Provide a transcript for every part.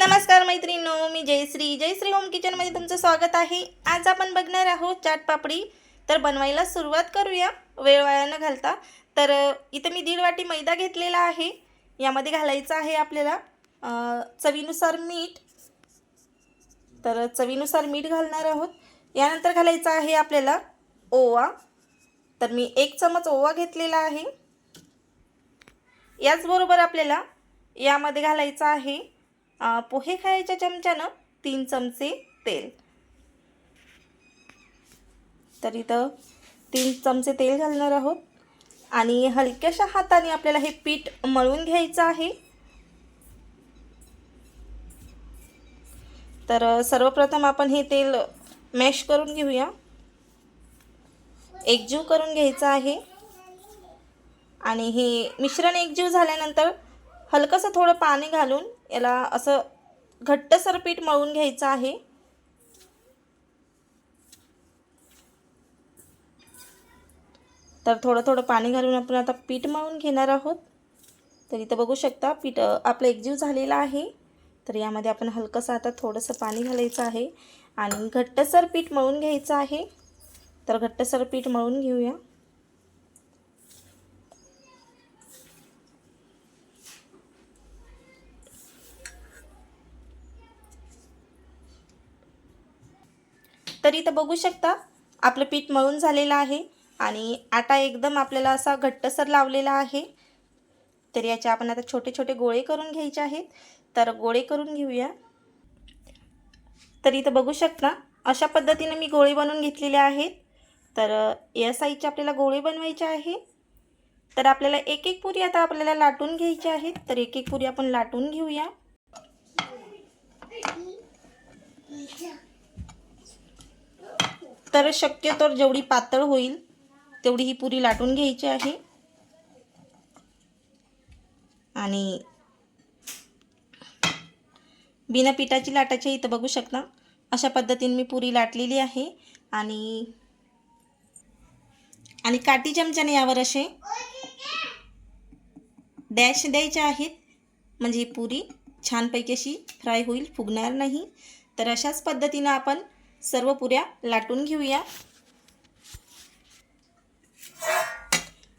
नमस्कार मैत्रिणो मी जयश्री. जयश्री होम किचनमध्ये तुमचं स्वागत आहे. आज आपण बघणार आहोत चाट पापडी. तर बनवायला सुरुवात करूया. वेळ वाया न घालता. तर इथं मी दीड वाटी मैदा घेतलेला आहे. यामध्ये घालायचं आहे आपल्याला चवीनुसार मीठ. तर चवीनुसार मीठ घालणार आहोत. यानंतर घालायचं आहे आपल्याला ओवा. तर मी एक चमच ओवा घेतलेला आहे. याचबरोबर आपल्याला यामध्ये घालायचं आहे पोहे खायच्या चमच्यानं तीन चमचे तेल. तर इथं तीन चमचे तेल घालणार आहोत. आणि हलक्याशा हाताने आपल्याला हे पीठ मळून घ्यायचं आहे. तर सर्वप्रथम आपण हे तेल मॅश करून घेऊया. एकजीव करून घ्यायचं आहे. आणि हे मिश्रण एकजीव झाल्यानंतर हलकंसं थोडं पाणी घालून याला असं घट्टसर पीठ मळून घ्यायचं आहे. तर थोडं थोडं पाणी घालून आपण आता पीठ मळून घेणार आहोत. तर इथं बघू शकता पीठ आपलं एकजीव झालेलं आहे. तर यामध्ये आपण हलकंसं आता थोडंसं पाणी घालायचं आहे. आणि घट्टसर पीठ मळून घ्यायचं आहे. तर घट्टसर पीठ मळून घेऊया. तर इथं बघू शकता. आपलं पीठ मळून झालेलं आहे आणि आटा एकदम आपल्याला असा घट्टसर लावलेला आहे. तर याचे आपण आता छोटे छोटे गोळे करून घ्यायचे आहेत. तर गोळे करून घेऊया. तर इथं बघू शकता अशा पद्धतीने मी गोळे बनवून घेतलेले आहेत. तर या साईजचे आपल्याला गोळे बनवायचे आहे. तर आपल्याला एक एक पुरी आता आपल्याला लाटून घ्यायची आहेत. तर एक एक पुरी आपण लाटून घेऊया. तर शक्यतो जेवढी पातळ होईल तेवढी ही पुरी लाटून घ्यायची आहे. आणि बिना पिठाची लाटाची इथं बघू शकता. अशा पद्धतीने मी पुरी लाटलेली आहे. आणि आणि काठी चमच्याने यावर असे डॅश द्यायचे आहेत. म्हणजे ही पुरी छानपैकी अशी फ्राय होईल फुगणार नाही. तर अशाच पद्धतीनं आपण सर्व पुऱ्या लाटून घेऊया.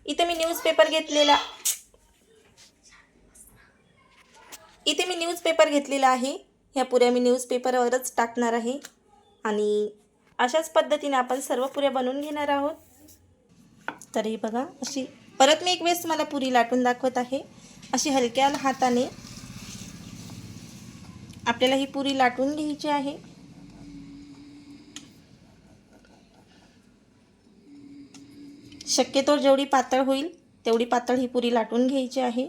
इथे मी न्यूजपेपर घेतलेला इथे मी न्यूजपेपर घेतलेला आहे. ह्या पुऱ्या मी न्यूजपेपरवरच टाकणार आहे. आणि अशाच पद्धतीने आपण सर्व पुऱ्या बनवून घेणार आहोत. तर हे बघा अशी परत मी एक वेळेस मला पुरी लाटून दाखवत आहे. अशी हलक्या हाताने आपल्याला ही पुरी लाटून घ्यायची आहे. शक्यतो जेवढी पातळ होईल तेवढी पातळ ही पुरी लाटून घ्यायची आहे.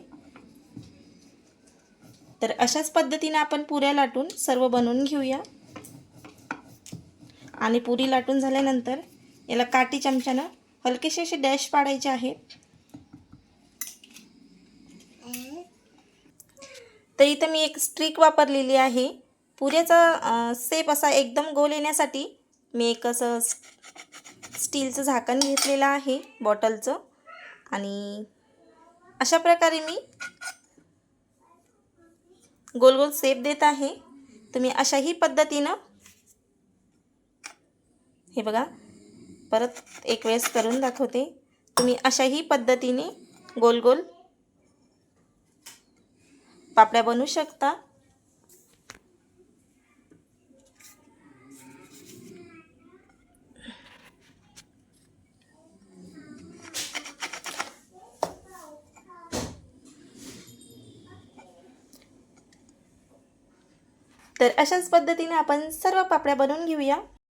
तर अशाच पद्धतीने आपण पुऱ्या लाटून सर्व बनवून घेऊया. आणि पुरी लाटून झाल्यानंतर याला काठी चमच्यानं हलकेसे असे डॅश पाडायचे आहेत. तर इथं मी एक स्ट्रिक वापरलेली आहे. पुऱ्याचा सेप असा एकदम गोल येण्यासाठी मी एक असं स्टीलचं झाकण घेतलेलं आहे बॉटलचं. आणि अशा प्रकारे मी गोल गोल सेप देत आहे. तुम्ही अशाही पद्धतीनं हे बघा परत एक वेळेस करून दाखवते. तुम्ही अशाही पद्धतीने गोल गोल पापड्या बनवू शकता. तर अशाच पद्धतीने आपण सर्व पापड्या बनवून घेऊया.